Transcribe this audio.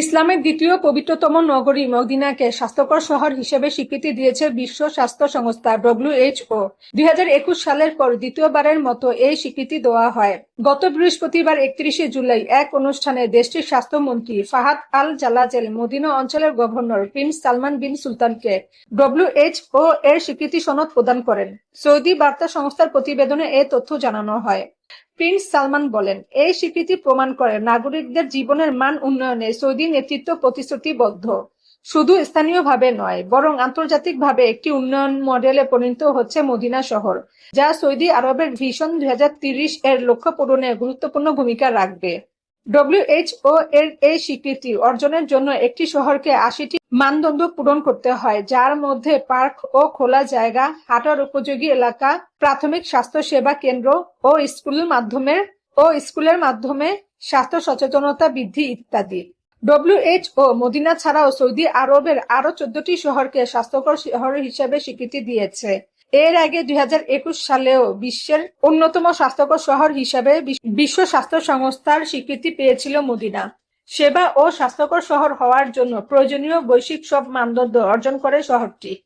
ইসলামের দ্বিতীয় পবিত্রতম নগরী মদিনাকে স্বাস্থ্যকর শহর হিসেবে স্বীকৃতি দিয়েছে বিশ্ব স্বাস্থ্য সংস্থা ডব্লিউএইচও দুই সালের পর দ্বিতীয়বারের মতো এই স্বীকৃতি দেওয়া হয়। গত বৃহস্পতিবার একত্রিশে জুলাই এক অনুষ্ঠানে দেশটির স্বাস্থ্যমন্ত্রী ফাহাদ আল জালাজেল মদিনা অঞ্চলের গভর্নর প্রিন্স সালমান বিন সুলতানকে ডব্লিউএইচও এর স্বীকৃতি সনদ প্রদান করেন। সৌদি বার্তা সংস্থার প্রতিবেদনে এ তথ্য জানানো হয়। প্রিন্স সালমান বলেন, এই স্বীকৃতি প্রমাণ করে নাগরিকদের জীবনের মান উন্নয়নে সৌদি নেতৃত্ব প্রতিশ্রুতিবদ্ধ। শুধু স্থানীয়ভাবে নয়, বরং আন্তর্জাতিকভাবে একটি উন্নয়ন মডেলে পরিণত হচ্ছে মদিনা শহর, যা সৌদি আরবের ভিশন দুই এর লক্ষ্য পূরণে গুরুত্বপূর্ণ ভূমিকা রাখবে। ডব্লিউএইচও এর এই স্বীকৃতি অর্জনের জন্য একটি শহরকে আশিটি মানদণ্ড পূরণ করতে হয়, যার মধ্যে পার্ক ও খোলা জায়গা, হাঁটার উপযোগী এলাকা, প্রাথমিক স্বাস্থ্য সেবা কেন্দ্র ও স্কুলের মাধ্যমে ও স্কুলের মাধ্যমে স্বাস্থ্য সচেতনতা বৃদ্ধি ইত্যাদি। ডব্লিউএইচও মদিনা ছাড়াও সৌদি আরবের আরও চোদ্দটি শহরকে স্বাস্থ্যকর শহর হিসেবে স্বীকৃতি দিয়েছে। এর আগে দুই হাজার একুশ সালেও বিশ্বের অন্যতম স্বাস্থ্যকর শহর হিসাবে বিশ্ব- বিশ্ব স্বাস্থ্য সংস্থার স্বীকৃতি পেয়েছিল মদিনা। সেবা ও স্বাস্থ্যকর শহর হওয়ার জন্য প্রয়োজনীয় বৈশ্বিক সব মানদণ্ড অর্জন করে শহরটি।